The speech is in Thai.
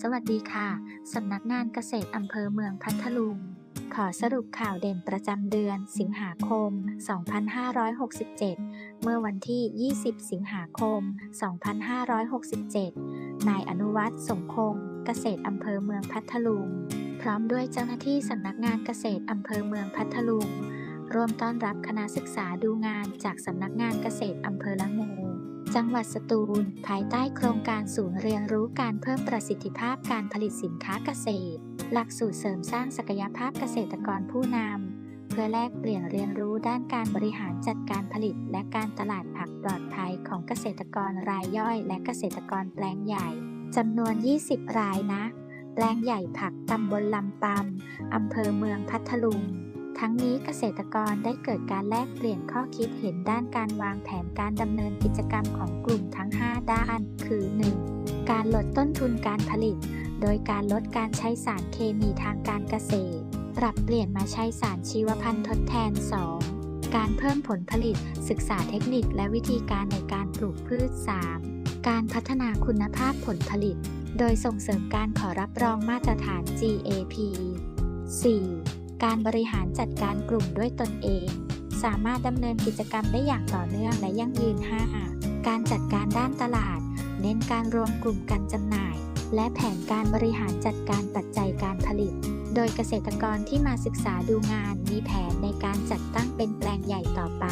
สวัสดีค่ะ สำนักงานเกษตรอำเภอเมืองพัทลุง ขอสรุปข่าวเด่นประจำเดือน สิงหาคม 2567 เมื่อวันที่ 20 สิงหาคม 2567 นายอนุวัฒน์สมคง เกษตรอำเภอเมืองพัทลุง พร้อมด้วยเจ้าหน้าที่สำนักงานเกษตรอำเภอเมืองพัทลุง ร่วมต้อนรับคณะศึกษาดูงานจากสำนักงานเกษตรอำเภอละงู จังหวัดสตูล ภายใต้โครงการศูนย์เรียนรู้การเพิ่มประสิทธิภาพการผลิตสินค้าเกษตร หลักสูตรเสริมสร้างศักยภาพเกษตรกรผู้นำ เพื่อแลกเปลี่ยนเรียนรู้ด้านการบริหารจัดการผลิต และการตลาดผักปลอดภัยของเกษตรกรรายย่อย และเกษตรกรแปลงใหญ่จำนวน 20 รายนะ แปลงใหญ่ผักตำบลลำปำอำเภอเมืองพัทลุง ทั้งนี้เกษตรกรได้เกิดการแลกเปลี่ยนข้อคิดเห็นด้านการวางแผนการดำเนินกิจกรรมของกลุ่มทั้ง 5 ด้าน คือ 1. การลดต้นทุนการผลิต โดยการลดการใช้สารเคมีทางการเกษตร ปรับเปลี่ยนมาใช้สารชีวพันธุ์ทดแทน 2. การเพิ่มผลผลิต ศึกษาเทคนิคและวิธีการในการปลูกพืช 3. การพัฒนาคุณภาพผลผลิต โดยส่งเสริมการขอรับรองมาตรฐาน GAP 4. การบริหารจัดการกลุ่มด้วยตนเอง สามารถดำเนินกิจกรรมได้อย่างต่อเนื่องและยั่งยืน 5. การจัดการด้านตลาด เน้นการรวมกลุ่มการจำหน่าย และแผนการบริหารจัดการปัจจัยการผลิต โดยเกษตรกรที่มาศึกษาดูงานมีแผนในการจัดตั้งเป็นแปลงใหญ่ต่อไป